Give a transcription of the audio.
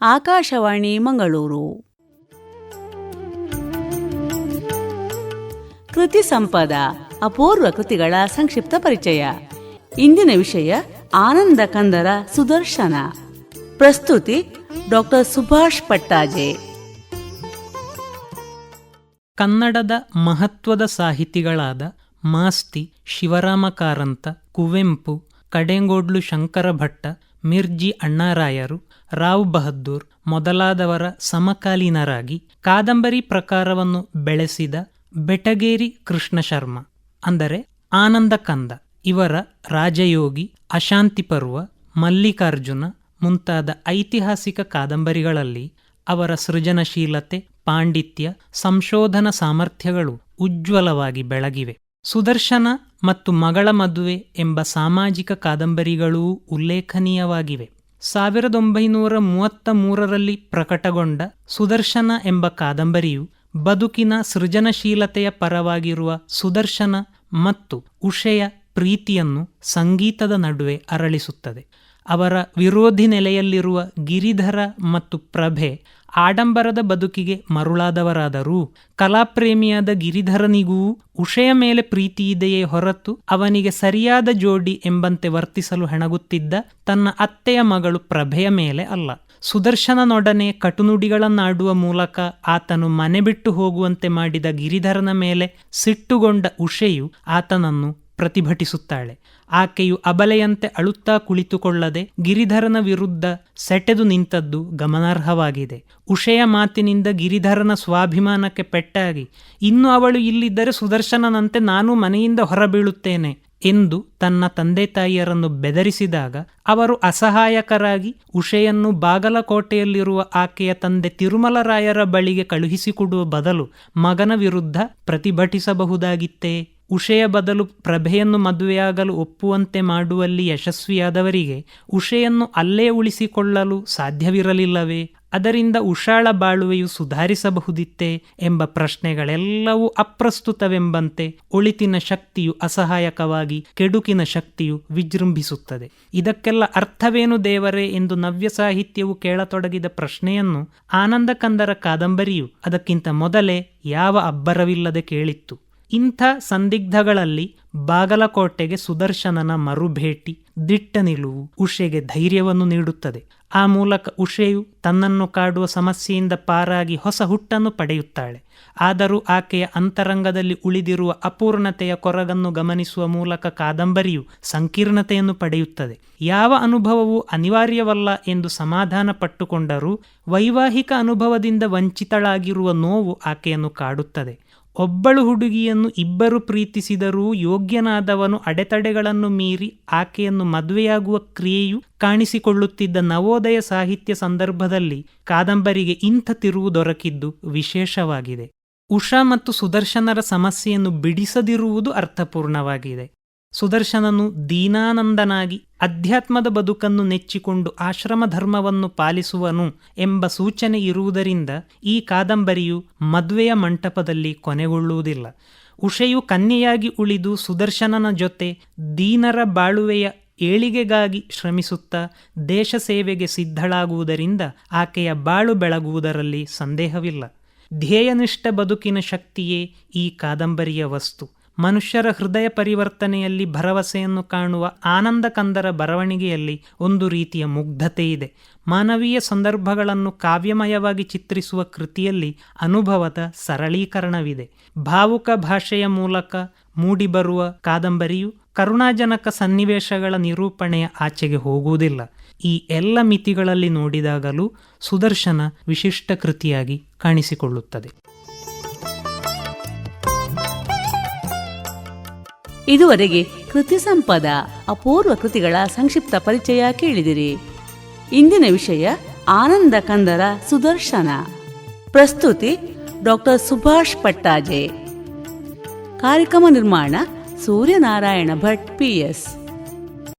ಆಕಾಶವಾಣಿ ಮಂಗಳೂರು. ಕೃತಿ ಸಂಪದ, ಅಪೂರ್ವ ಕೃತಿಗಳ ಸಂಕ್ಷಿಪ್ತ ಪರಿಚಯ. ಇಂದಿನ ವಿಷಯ ಆನಂದ ಕಂದರ ಸುದರ್ಶನ. ಪ್ರಸ್ತುತಿ ಡಾಕ್ಟರ್ ಸುಭಾಷ್ ಪಟ್ಟಾಜೆ. ಕನ್ನಡದ ಮಹತ್ವದ ಸಾಹಿತಿಗಳಾದ ಮಾಸ್ತಿ ಶಿವರಾಮ ಕಾರಂತ ಕುವೆಂಪು, ಕಡೆಂಗೋಡ್ಲು ಶಂಕರ ಭಟ್ಟ ಮಿರ್ಜಿ ಅಣ್ಣಾರಾಯರು, ರಾವ್ ಬಹದ್ದೂರ್ ಮೊದಲಾದವರ ಸಮಕಾಲೀನರಾಗಿ ಕಾದಂಬರಿ ಪ್ರಕಾರವನ್ನು ಬೆಳೆಸಿದ ಬೆಟಗೇರಿ ಕೃಷ್ಣ ಶರ್ಮ ಅಂದರೆ ಆನಂದ ಕಂದ ಇವರ ರಾಜಯೋಗಿ ಅಶಾಂತಿ ಪರ್ವ, ಮಲ್ಲಿಕಾರ್ಜುನ ಮುಂತಾದ ಐತಿಹಾಸಿಕ ಕಾದಂಬರಿಗಳಲ್ಲಿ ಅವರ ಸೃಜನಶೀಲತೆ, ಪಾಂಡಿತ್ಯ, ಸಂಶೋಧನ ಸಾಮರ್ಥ್ಯಗಳು ಉಜ್ವಲವಾಗಿ ಬೆಳಗಿವೆ. ಸುದರ್ಶನ ಮತ್ತು ಮಗಳ ಮದುವೆ ಎಂಬ ಸಾಮಾಜಿಕ ಕಾದಂಬರಿಗಳೂ ಉಲ್ಲೇಖನೀಯವಾಗಿವೆ. ಸಾವಿರದ ಒಂಬೈನೂರ ಮೂವತ್ತ ಮೂರರಲ್ಲಿ ಪ್ರಕಟಗೊಂಡ ಸುದರ್ಶನ ಎಂಬ ಕಾದಂಬರಿಯು ಬದುಕಿನ ಸೃಜನಶೀಲತೆಯ ಪರವಾಗಿರುವ ಸುದರ್ಶನ ಮತ್ತು ಉಷೆಯ ಪ್ರೀತಿಯನ್ನು ಸಂಗೀತದ ನಡುವೆ ಅರಳಿಸುತ್ತದೆ. ಅವರ ವಿರೋಧಿ ನೆಲೆಯಲ್ಲಿರುವ ಗಿರಿಧರ ಮತ್ತು ಪ್ರಭೆ ಆಡಂಬರದ ಬದುಕಿಗೆ ಮರುಳಾದವರಾದರೂ ಕಲಾಪ್ರೇಮಿಯಾದ ಗಿರಿಧರನಿಗೂ ಉಷೆಯ ಮೇಲೆ ಪ್ರೀತಿಯಿದೆಯೇ ಹೊರತು ಅವನಿಗೆ ಸರಿಯಾದ ಜೋಡಿ ಎಂಬಂತೆ ವರ್ತಿಸಲು ಹೆಣಗುತ್ತಿದ್ದ ತನ್ನ ಅತ್ತೆಯ ಮಗಳು ಪ್ರಭೆಯ ಮೇಲೆ ಅಲ್ಲ. ಸುದರ್ಶನನೊಡನೆ ಕಟುನುಡಿಗಳನ್ನಾಡುವ ಮೂಲಕ ಆತನು ಮನೆ ಬಿಟ್ಟು ಹೋಗುವಂತೆ ಮಾಡಿದ ಗಿರಿಧರನ ಮೇಲೆ ಸಿಟ್ಟುಗೊಂಡ ಉಷೆಯು ಆತನನ್ನು ಪ್ರತಿಭಟಿಸುತ್ತಾಳೆ. ಆಕೆಯು ಅಬಲೆಯಂತೆ ಅಳುತ್ತಾ ಕುಳಿತುಕೊಳ್ಳದೆ ಗಿರಿಧರನ ವಿರುದ್ಧ ಸೆಟೆದು ನಿಂತದ್ದು ಗಮನಾರ್ಹವಾಗಿದೆ. ಉಷೆಯ ಮಾತಿನಿಂದ ಗಿರಿಧರನ ಸ್ವಾಭಿಮಾನಕ್ಕೆ ಪೆಟ್ಟಾಗಿ, ಇನ್ನು ಅವಳು ಇಲ್ಲಿದ್ದರೆ ಸುದರ್ಶನನಂತೆ ನಾನು ಮನೆಯಿಂದ ಹೊರಬೀಳುತ್ತೇನೆ ಎಂದು ತನ್ನ ತಂದೆ ತಾಯಿಯರನ್ನು ಬೆದರಿಸಿದಾಗ, ಅವರು ಅಸಹಾಯಕರಾಗಿ ಉಷೆಯನ್ನು ಬಾಗಲಕೋಟೆಯಲ್ಲಿರುವ ಆಕೆಯ ತಂದೆ ತಿರುಮಲರಾಯರ ಬಳಿಗೆ ಕಳುಹಿಸಿಕೊಡುವ ಬದಲು ಮಗನ ವಿರುದ್ಧ ಪ್ರತಿಭಟಿಸಬಹುದಾಗಿತ್ತೇ? ಉಷೆಯ ಬದಲು ಪ್ರಭೆಯನ್ನು ಮದುವೆಯಾಗಲು ಒಪ್ಪುವಂತೆ ಮಾಡುವಲ್ಲಿ ಯಶಸ್ವಿಯಾದವರಿಗೆ ಉಷೆಯನ್ನು ಅಲ್ಲೇ ಉಳಿಸಿಕೊಳ್ಳಲು ಸಾಧ್ಯವಿರಲಿಲ್ಲವೇ? ಅದರಿಂದ ಉಷಾಳ ಬಾಳುವೆಯು ಸುಧಾರಿಸಬಹುದಿತ್ತೇ? ಎಂಬ ಪ್ರಶ್ನೆಗಳೆಲ್ಲವೂ ಅಪ್ರಸ್ತುತವೆಂಬಂತೆ ಒಳಿತಿನ ಶಕ್ತಿಯು ಅಸಹಾಯಕವಾಗಿ ಕೆಡುಕಿನ ಶಕ್ತಿಯು ವಿಜೃಂಭಿಸುತ್ತದೆ. ಇದಕ್ಕೆಲ್ಲ ಅರ್ಥವೇನು ದೇವರೇ ಎಂದು ನವ್ಯ ಸಾಹಿತ್ಯವು ಕೇಳತೊಡಗಿದ ಪ್ರಶ್ನೆಯನ್ನು ಆನಂದಕಂದರ ಕಾದಂಬರಿಯು ಅದಕ್ಕಿಂತ ಮೊದಲೇ ಯಾವ ಅಬ್ಬರವಿಲ್ಲದೆ ಕೇಳಿತ್ತು. ಇಂಥ ಸಂದಿಗ್ಧಗಳಲ್ಲಿ ಬಾಗಲಕೋಟೆಗೆ ಸುದರ್ಶನನ ಮರುಭೇಟಿ, ದಿಟ್ಟ ನಿಲುವು ಉಷೆಗೆ ಧೈರ್ಯವನ್ನು ನೀಡುತ್ತದೆ. ಆ ಮೂಲಕ ಉಷೆಯು ತನ್ನನ್ನು ಕಾಡುವ ಸಮಸ್ಯೆಯಿಂದ ಪಾರಾಗಿ ಹೊಸ ಹುಟ್ಟನ್ನು ಪಡೆಯುತ್ತಾಳೆ. ಆದರೂ ಆಕೆಯ ಅಂತರಂಗದಲ್ಲಿ ಉಳಿದಿರುವ ಅಪೂರ್ಣತೆಯ ಕೊರಗನ್ನು ಗಮನಿಸುವ ಮೂಲಕ ಕಾದಂಬರಿಯು ಸಂಕೀರ್ಣತೆಯನ್ನು ಪಡೆಯುತ್ತದೆ. ಯಾವ ಅನುಭವವೂ ಅನಿವಾರ್ಯವಲ್ಲ ಎಂದು ಸಮಾಧಾನ ಪಟ್ಟುಕೊಂಡರೂ ವೈವಾಹಿಕ ಅನುಭವದಿಂದ ವಂಚಿತಳಾಗಿರುವ ನೋವು ಆಕೆಯನ್ನು ಕಾಡುತ್ತದೆ. ಒಬ್ಬಳು ಹುಡುಗಿಯನ್ನು ಇಬ್ಬರು ಪ್ರೀತಿಸಿದರೂ ಯೋಗ್ಯನಾದವನು ಅಡೆತಡೆಗಳನ್ನು ಮೀರಿ ಆಕೆಯನ್ನು ಮದುವೆಯಾಗುವ ಕ್ರಿಯೆಯು ಕಾಣಿಸಿಕೊಳ್ಳುತ್ತಿದ್ದ ನವೋದಯ ಸಾಹಿತ್ಯ ಸಂದರ್ಭದಲ್ಲಿ ಕಾದಂಬರಿಗೆ ಇಂಥ ತಿರುವು ದೊರಕಿದ್ದು ವಿಶೇಷವಾಗಿದೆ. ಉಷಾ ಮತ್ತು ಸುದರ್ಶನರ ಸಮಸ್ಯೆಯನ್ನು ಬಿಡಿಸದಿರುವುದು ಅರ್ಥಪೂರ್ಣವಾಗಿದೆ. ಸುದರ್ಶನನು ದೀನಾನಂದನಾಗಿ ಅಧ್ಯಾತ್ಮದ ಬದುಕನ್ನು ನೆಚ್ಚಿಕೊಂಡು ಆಶ್ರಮ ಧರ್ಮವನ್ನು ಪಾಲಿಸುವನು ಎಂಬ ಸೂಚನೆ ಇರುವುದರಿಂದ ಈ ಕಾದಂಬರಿಯು ಮದುವೆಯ ಮಂಟಪದಲ್ಲಿ ಕೊನೆಗೊಳ್ಳುವುದಿಲ್ಲ. ಉಷೆಯು ಕನ್ಯೆಯಾಗಿ ಉಳಿದು ಸುದರ್ಶನನ ಜೊತೆ ದೀನರ ಬಾಳುವೆಯ ಏಳಿಗೆಗಾಗಿ ಶ್ರಮಿಸುತ್ತಾ ದೇಶ ಸೇವೆಗೆ ಸಿದ್ಧಳಾಗುವುದರಿಂದ ಆಕೆಯ ಬಾಳು ಬೆಳಗುವುದರಲ್ಲಿ ಸಂದೇಹವಿಲ್ಲ. ಧ್ಯೇಯನಿಷ್ಠ ಬದುಕಿನ ಶಕ್ತಿಯೇ ಈ ಕಾದಂಬರಿಯ ವಸ್ತು. ಮನುಷ್ಯರ ಹೃದಯ ಪರಿವರ್ತನೆಯಲ್ಲಿ ಭರವಸೆಯನ್ನು ಕಾಣುವ ಆನಂದ ಕಂದರ ಬರವಣಿಗೆಯಲ್ಲಿ ಒಂದು ರೀತಿಯ ಮುಗ್ಧತೆ ಇದೆ. ಮಾನವೀಯ ಸಂದರ್ಭಗಳನ್ನು ಕಾವ್ಯಮಯವಾಗಿ ಚಿತ್ರಿಸುವ ಕೃತಿಯಲ್ಲಿ ಅನುಭವದ ಸರಳೀಕರಣವಿದೆ. ಭಾವುಕ ಭಾಷೆಯ ಮೂಲಕ ಮೂಡಿಬರುವ ಕಾದಂಬರಿಯು ಕರುಣಾಜನಕ ಸನ್ನಿವೇಶಗಳ ನಿರೂಪಣೆಯ ಆಚೆಗೆ ಹೋಗುವುದಿಲ್ಲ. ಈ ಎಲ್ಲ ಮಿತಿಗಳಲ್ಲಿ ನೋಡಿದಾಗಲೂ ಸುದರ್ಶನ ವಿಶಿಷ್ಟ ಕೃತಿಯಾಗಿ ಕಾಣಿಸಿಕೊಳ್ಳುತ್ತದೆ. ಇದುವರೆಗೆ ಕೃತಿ ಸಂಪದ, ಅಪೂರ್ವ ಕೃತಿಗಳ ಸಂಕ್ಷಿಪ್ತ ಪರಿಚಯ ಕೇಳಿದಿರಿ. ಇಂದಿನ ವಿಷಯ ಆನಂದ ಕಂದರ ಸುದರ್ಶನ. ಪ್ರಸ್ತುತಿ ಡಾಕ್ಟರ್ ಸುಭಾಷ್ ಪಟ್ಟಾಜೆ. ಕಾರ್ಯಕ್ರಮ ನಿರ್ಮಾಣ ಸೂರ್ಯನಾರಾಯಣ ಭಟ್ ಪಿಎಸ್